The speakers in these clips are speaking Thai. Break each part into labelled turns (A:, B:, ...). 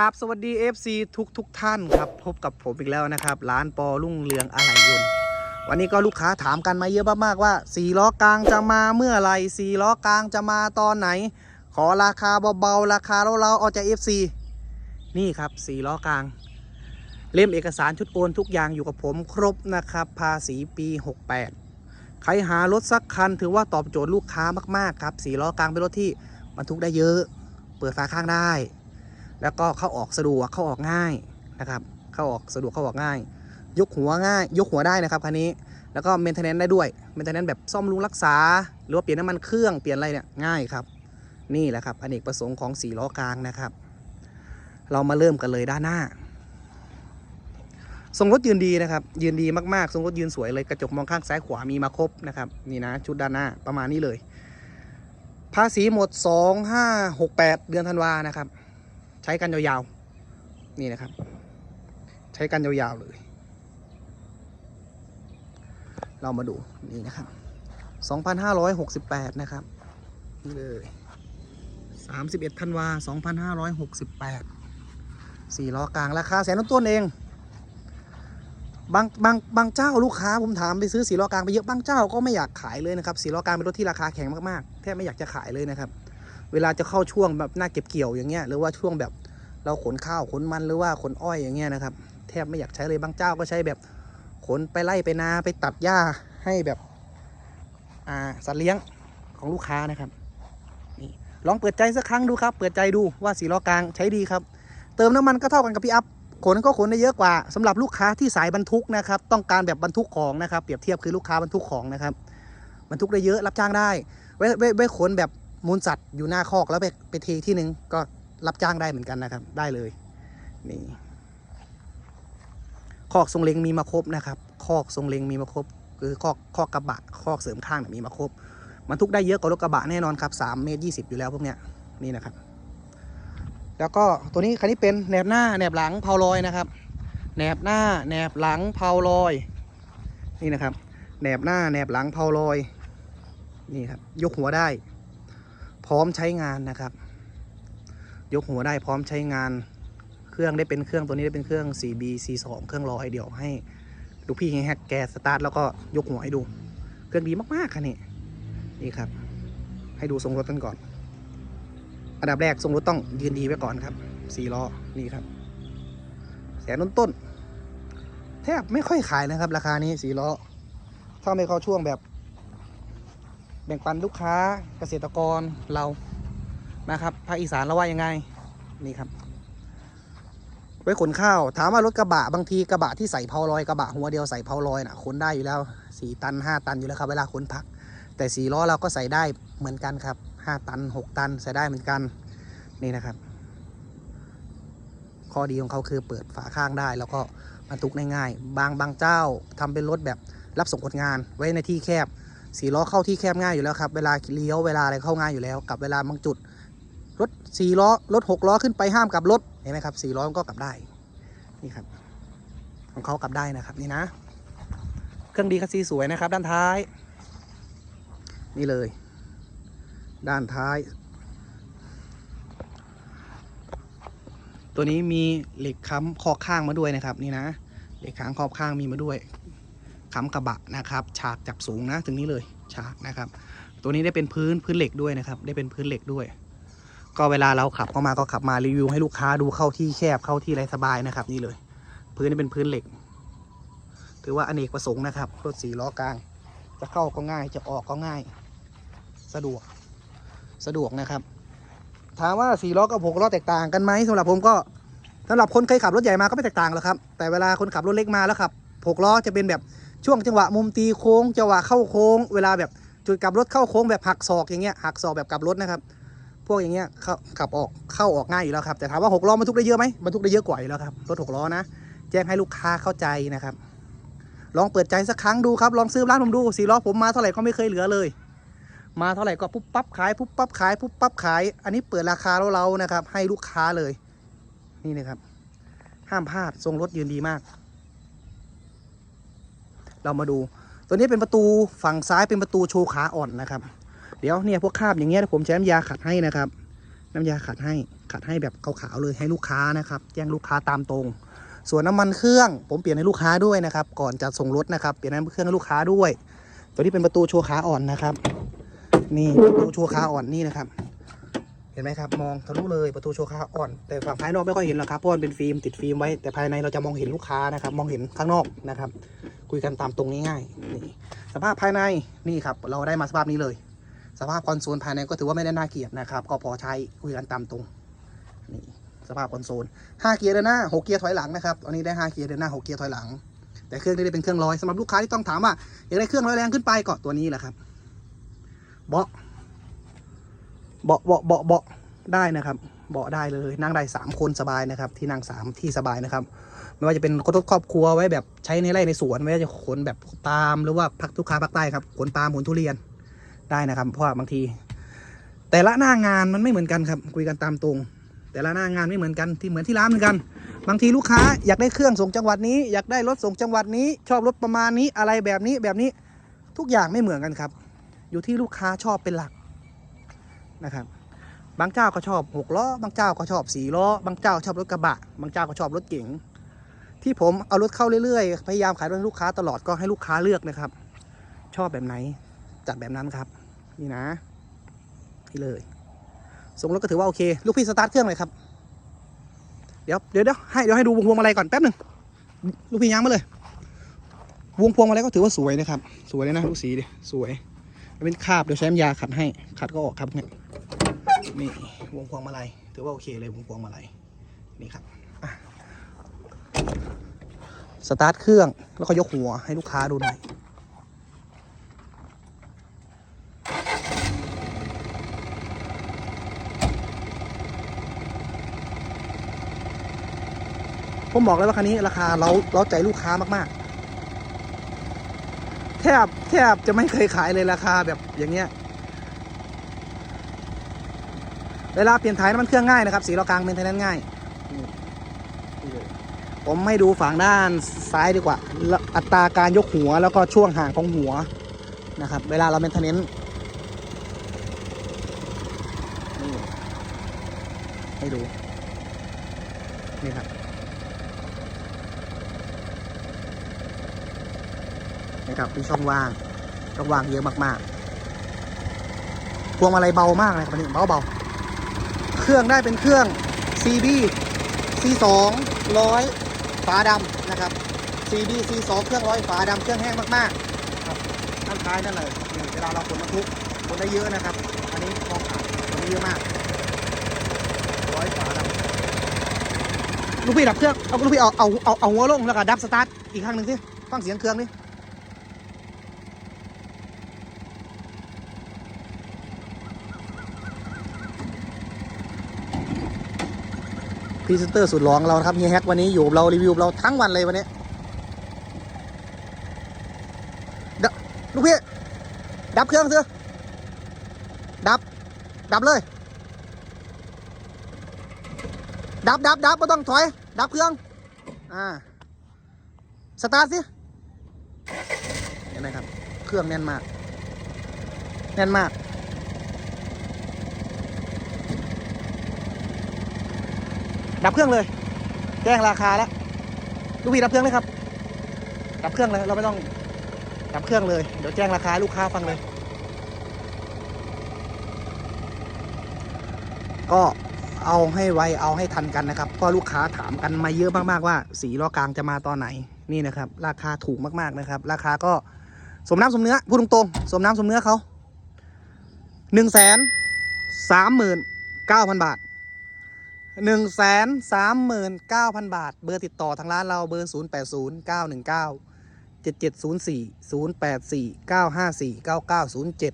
A: ครับสวัสดี FC ทุกทุกท่านครับ พบกับผมอีกแล้วนะครับ ร้านปอรุ่งเรืองอะไหล่ยนต์ วันนี้ก็ลูกค้าถามกันมาเยอะมากๆว่าสี่ล้อกลางจะมาเมื่อไหร่สี่ล้อกลางจะมาตอนไหน ขอราคาเบาๆราคาเราๆเอาจาก FC นี่ครับสี่ล้อกลาง เล่มเอกสารชุดโอนทุกอย่างอยู่กับผมครบนะครับ ภาษีปี 68 ใครหารถสักคันถือว่าตอบโจทย์ลูกค้ามากๆครับสี่ล้อกลางเป็นรถที่บรรทุกได้เยอะ เปิดฝาข้างได้ แล้วก็เข้าออกสะดวกเข้าออกง่ายนะครับ เข้าออกสะดวกเข้าออกง่าย ยกหัวง่าย ยกหัวได้นะครับคันนี้ แล้วก็เมนเทนแนนได้ด้วยเมนเทนแนนแบบซ่อมรุงรักษา หรือว่าเปลี่ยนน้ำมันเครื่องเปลี่ยนอะไรเนี่ยง่ายครับ นี่แหละครับอเนกประสงค์ของสี่ล้อกลางนะครับ เรามาเริ่มกันเลยด้านหน้าทรงรถยืนดีนะครับ ยืนดีมากๆทรงรถยืนสวยเลยกระจกมองข้างซ้ายขวามีมาครบนะครับ นี่นะชุดด้านหน้าประมาณนี้เลย ภาษีหมด 2568 เดือนธันวานะครับ ใช้กันยาวๆ นี่นะครับ ใช้กันยาวๆเลย เรามาดูนี่นะครับ 2,568 นะครับ นี่เลย 31ธันวา2,568สี่ล้อกลาง ราคาแสนต้นเอง บางบางบางเจ้าลูกค้าผมถามไปซื้อสีล้อกลางไปเยอะ บางเจ้าก็ไม่อยากขายเลยนะครับสีล้อกลางเป็นรถที่ราคาแข็งมากๆ แทบไม่อยากจะขายเลยนะครับ เวลาจะเข้าช่วงแบบหน้าเก็บเกี่ยวอย่างเงี้ยหรือว่าช่วงแบบเราขนข้าวขนมันหรือว่าขนอ้อยอย่างเงี้ยนะครับ แทบไม่อยากใช้เลยบางเจ้าก็ใช้แบบขนไปไล่ไปนาไปตัดหญ้าให้แบบอ่าสัตว์เลี้ยงของลูกค้านะครับนี่ลองเปิดใจสักครั้งดูครับ เปิดใจดูว่าสีล้อกลางใช้ดีครับ เติมน้ำมันก็เท่ากันกับพี่อัพขนก็ขนได้เยอะกว่าสำหรับลูกค้าที่สายบรรทุกนะครับ ต้องการแบบบรรทุกของนะครับ เปรียบเทียบคือลูกค้าบรรทุกของนะครับบรรทุกได้เยอะรับจ้างได้ไว้ไว้ไว้ขนแบบ มูลสัตว์อยู่หน้าคอกแล้วไปไปเทที่หนึ่งก็รับจ้างได้เหมือนกันนะครับ ได้เลยนี่คอกทรงเล็งมีมาครบนะครับ คอกทรงเล็งมีมาครบคือคอกคอกกระบะคอกเสริมข้างมีมาครบมันทุกได้เยอะกว่ารถกระบะแน่นอนครับ3เมตร20 อยู่แล้วพวกเนี้ยนี่นะครับ แล้วก็ตัวนี้คันนี้เป็นแหนบหน้าแหนบหลังเพาลอยนะครับแหนบหน้าแหนบหลังเพาลอย นี่นะครับแหนบหน้าแหนบหลังเพาลอยนี่ครับยกหัวได้ พร้อมใช้งานนะครับ ยกหัวได้พร้อมใช้งาน เครื่องได้เป็นเครื่องตัวนี้ได้เป็นเครื่อง 4B C2 เครื่องรอไอเดียวให้ดูพี่แฮกแกสตาร์ทแล้วก็ยกหัวให้ดู เครื่องดีมากๆค่ะนี่นี่ครับ ให้ดูทรงรถกันก่อนอันดับแรกทรงรถต้องยืนดีไว้ก่อนครับสี่ล้อนี่ครับ แสนต้นต้นๆแทบไม่ค่อยขายนะครับ ราคานี้สี่ล้อถ้าไม่เข้าช่วงแบบ แบ่งปันลูกค้าเกษตรกรเรานะครับภาคอีสานเราว่ายังไงนี่ครับ ไว้ขนข้าว ถามว่ารถกระบะบางทีกระบะที่ใส่เพาลอยกระบะหัวเดียวใส่เพาลอยน่ะขนได้อยู่แล้วสี่ตันห้าตันอยู่แล้วครับเวลาขนผัก แต่สี่ล้อเราก็ใส่ได้เหมือนกันครับห้าตันหกตันใส่ได้เหมือนกันนี่นะครับ ข้อดีของเขาคือเปิดฝาข้างได้แล้วก็บรรทุกง่ายบางบางเจ้าทำเป็นรถแบบรับส่งคนงานไว้ในที่แคบ สี่ล้อเข้าที่แคบง่ายอยู่แล้วครับ เวลาเลี้ยวเวลาอะไรเข้าง่ายอยู่แล้ว กับเวลาบางจุด รถสี่ล้อรถหกล้อขึ้นไปห้ามกลับรถเห็นไหมครับสี่ล้อก็กลับได้นี่ครับ ของเขากลับได้นะครับนี่นะ เครื่องดีคัสซีสวยนะครับ ด้านท้าย นี่เลย ด้านท้าย ตัวนี้มีเหล็กค้ำคอบข้างมาด้วยนะครับ นี่นะเหล็กค้างคอบข้างมีมาด้วย ค้ำกระบะนะครับ ฉากจับสูงนะถึงนี้เลยฉากนะครับ ตัวนี้ได้เป็นพื้นพื้นเหล็กด้วยนะครับ ได้เป็นพื้นเหล็กด้วย ก็เวลาเราขับเข้ามาก็ขับมารีวิวให้ลูกค้าดูเข้าที่แคบเข้าที่ไรสบายนะครับ นี่เลย พื้นนี่เป็นพื้นเหล็ก ถือว่าอเนกประสงค์นะครับรถสีล้อกลาง จะเข้าก็ง่ายจะออกก็ง่าย สะดวกสะดวกนะครับ ถามว่าสี่ล้อกับหกล้อแตกต่างกันไหมสำหรับผมก็สำหรับคนเคยขับรถใหญ่มาก็ไม่แตกต่างหรอกครับ แต่เวลาคนขับรถเล็กมาแล้วขับหกล้อจะเป็นแบบ ช่วงจังหวะมุมตีโค้งจังหวะเข้าโค้ง เวลาแบบจุดกลับรถเข้าโค้งแบบหักศอกอย่างเงี้ยหักศอกแบบกลับรถนะครับ พวกอย่างเงี้ยข,ขับออกเข้าออกง่ายอยู่แล้วครับแต่ถามว่าหกล้อบรรทุกได้เยอะไหมบรรทุกได้เยอะกว่าอยู่แล้วครับรถหกล้อนะแจ้งให้ลูกค้าเข้าใจนะครับ ลองเปิดใจสักครั้งดูครับลองซื้อร้านผมดูสี่ล้อผมมาเท่าไหร่ก็ไม่เคยเหลือเลย มาเท่าไหร่ก็ปุ๊บปั๊บขายปุ๊บปั๊บขายปุ๊บปั๊บขาย อันนี้เปิดราคาเราๆนะครับ ให้ลูกค้าเลย นี่นะครับห้ามพลาดทรงรถยืนดีมาก เรามาดู ตัวนี้เป็นประตูฝั่งซ้ายเป็นประตูโชว์ขาอ่อนนะครับ เดี๋ยวเนี่ยพวกคราบอย่างเงี้ยผมใช้น้ำยาขัดให้นะครับ น้ำยาขัดให้ขัดให้แบบขาวๆเลยให้ลูกค้านะครับแจ้งลูกค้าตามตรง ส่วนน้ำมันเครื่อง ผมเปลี่ยนให้ลูกค้าด้วยนะครับ ก่อนจะส่งรถนะครับเปลี่ยนน้ำมันเครื่องให้ลูกค้าด้วย ตัวนี้เป็นประตูโชว์ขาอ่อนนะครับ นี่ประตูโชว์ขาอ่อนนี่นะครับ เห็นไหมครับ มองทะลุเลยประตูโชว์ขาอ่อน แต่ฝั่งภายนอกไม่ค่อยเห็นหรอกครับเพราะมันเป็นฟิล์มติดฟิล์มไว้ แต่ภายในเราจะมองเห็นลูกค้านะครับ มองเห็นข้างนอกนะครับ คุยกันตามตรงง่ายๆนี่สภาพภายในนี่ครับ เราได้มาสภาพนี้เลย สภาพคอนโซลภายในก็ถือว่าไม่ได้น่าเกลียดนะครับ ก็พอใช้คุยกันตามตรงนี่สภาพคอนโซล5เกียร์เดินหน้า6เกียร์ถอยหลังนะครับตอนนี้ได้5เกียร์เดินหน้า6เกียร์ถอยหลัง แต่เครื่องนี้ได้เป็นเครื่องร้อยสำหรับลูกค้าที่ต้องถามว่าอยากได้เครื่องร้อยแรงขึ้นไปก็ตัวนี้แหละครับเบาะ เบาะเบาะเบาะเบาะได้นะครับ เบาะได้เลยนั่งได้สามคนสบายนะครับ ที่นั่งสามที่สบายนะครับ ไม่ว่าจะเป็นรถครอบครัวไว้แบบใช้ในไร่ในสวนไม่ว่าจะขนแบบปาล์มหรือว่าพักทุกค้าภาคใต้ครับขนปาล์มขนทุเรียนได้นะครับ เพราะว่าบางที แต่ละหน้างานมันไม่เหมือนกันครับ คุยกันตามตรง แต่ละหน้างานไม่เหมือนกันที่เหมือนที่ร้านเหมือนกัน บางทีลูกค้าอยากได้เครื่องส่งจังหวัดนี้อยากได้รถส่งจังหวัดนี้ ชอบรถประมาณนี้อะไรแบบนี้แบบนี้ทุกอย่างไม่เหมือนกันครับ อยู่ที่ลูกค้าชอบเป็นหลัก นะครับ บางเจ้าก็ชอบหกล้อบางเจ้าก็ชอบสี่ล้อบางเจ้าชอบรถกระบะ บางเจ้าก็ชอบรถเก๋งที่ผมเอารถเข้าเรื่อยๆพยายามขายรถให้ลูกค้าตลอดก็ให้ลูกค้าเลือกนะครับ ชอบแบบไหนจัดแบบนั้นครับ นี่นะนี่เลยส่งรถก็ถือว่าโอเค ลูกพี่สตาร์ทเครื่องเลยครับ เดี๋ยวเดี๋ยวเดี๋ยวให้เดี๋ยวให้ดูวงพวงมาลัยก่อนแป๊บหนึ่งลูกพี่ย้างมาเลย วงพวงมาลัยก็ถือว่าสวยนะครับ สวยเลยนะลูกสีดิสวย เป็นคาบเดี๋ยวใช้น้ำยาขัดให้ ขัดก็ออกครับเนี่ยนี่วงพวงมาลัยถือว่าโอเคเลยวงพวงมาลัยนี่ครับอะสตาร์ทเครื่องแล้วก็ยกหัวให้ลูกค้าดูหน่อยผมบอกเลยว่าคันนี้ราคาเราเราใจลูกค้ามากๆ ทบแทบจะไม่เคยขายเลยราคาแบบอย่างเงี้ย เวลาเปลี่ยนถ่ายน้ำมันเครื่องง่ายนะครับ สีเรากลางเป็นไทนั้นง่าย ผมให้ดูฝั่งด้านซ้ายดีกว่า อัตราการยกหัวแล้วก็ช่วงห่างของหัวนะครับ เวลาเราเป็นเทนนนี่ให้ดู นี่ครับ นะครับมีช่องว่างช่องว่างเยอะมากๆพวงมาลัยเบามากเลยครับอันนี้เบาเบาๆเครื่องได้เป็นเครื่อง CB C2 ร้อยฝาดำนะครับ CB C2 เครื่องร้อยฝาดำเครื่องแห้งมากๆครับด้านท้ายนั่นเลยเวลาเราขนบรรทุกขนได้เยอะนะครับ อันนี้มองขาดขนได้เยอะมากร้อยฝาดำลูกพี่ดับเครื่องเอาลูกพี่เอาเอาเอาเอาหัวลงแล้วก็ดับสตาร์ทอีกครั้งหนึ่งสิฟังเสียงเครื่องนี่ พรีเซนเตอร์สุดหลองเราครับเฮียแฮกวันนี้อยู่เรารีวิวเราทั้งวันเลยวันนี้ดลูกพี่ดับเครื่องเถอะดับ ดับเลย ดับดับดับไม่ต้องถอย ดับเครื่อง อ่า สตาร์ทสิเห็นไหมครับ เครื่องแน่นมาก แน่นมาก ดับเครื่องเลย แจ้งราคาแล้วลูกพี่ดับเครื่องเลยครับ ดับเครื่องเลยเราไม่ต้องดับเครื่องเลยเดี๋ยวแจ้งราคาลูกค้าฟังเลย ก็เอาให้ไวเอาให้ทันกันนะครับเพราะลูกค้าถามกันมาเยอะมากๆว่า สีล้อกลางจะมาตอนไหนนี่นะครับ ราคาถูกมากๆนะครับ ราคาก็สมน้ำสมเนื้อพูดตรงๆสมน้ำสมเนื้อเขาหนึ่งแสนสามหมื่นเก้าพันบาท หนึ่งแสนสามหมื่นเก้าพันบาท เบอร์ติดต่อทางร้านเราเบอร์ศูนย์แปดศูนย์เก้าหนึ่งเก้าเจ็ดเจ็ดศูนย์สี่ศูนย์แปดสี่เก้าห้าสี่เก้าเก้าศูนย์เจ็ด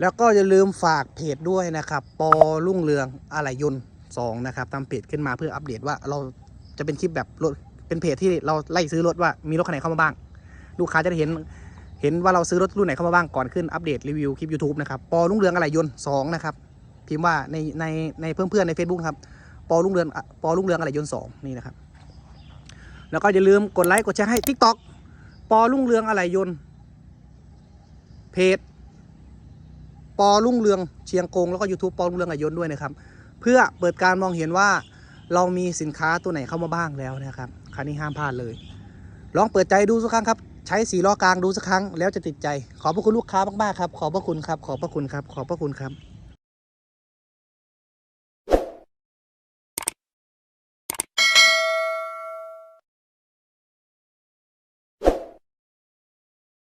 A: แล้วก็อย่าลืมฝากเพจด้วยนะครับ ปอรุ่งเรืองอะไหล่ยนต์สองนะครับทำเพจขึ้นมาเพื่ออัปเดตว่าเราจะเป็นคลิปแบบรถเป็นเพจที่เราไล่ซื้อรถว่ามีรถคันไหนเข้ามาบ้าง ลูกค้าจะได้เห็นเห็นว่าเราซื้อรถรุ่นไหนเข้ามาบ้างก่อนขึ้นอัปเดตรีวิวคลิป YouTube นะครับ ปอรุ่งเรืองอะไหล่ยนต์สองนะครับ พิมพ์ว่าในในในเพื่อนๆใน Facebook ครับ ปอรุ่งเรืองปอรุ่งเรืองอะไรยนสองนี่นะครับ แล้วก็อย่าลืมกดไลค์กดแชร์ให้ TikTok ปอรุ่งเรืองอะไรยนเพจปอรุ่งเรืองเชียงกงแล้วก็ YouTube ปอรุ่งเรืองอะไรยนด้วยนะครับ เพื่อเปิดการมองเห็นว่าเรามีสินค้าตัวไหนเข้ามาบ้างแล้วนะครับคันนี้ห้ามพลาดเลย ลองเปิดใจดูสักครั้งครับใช้สีล้อกลางดูสักครั้งแล้วจะติดใจ ขอบพระคุณลูกค้ามากๆครับ ขอบพระคุณครับ ขอบพระคุณครับ ขอบพระคุณครับ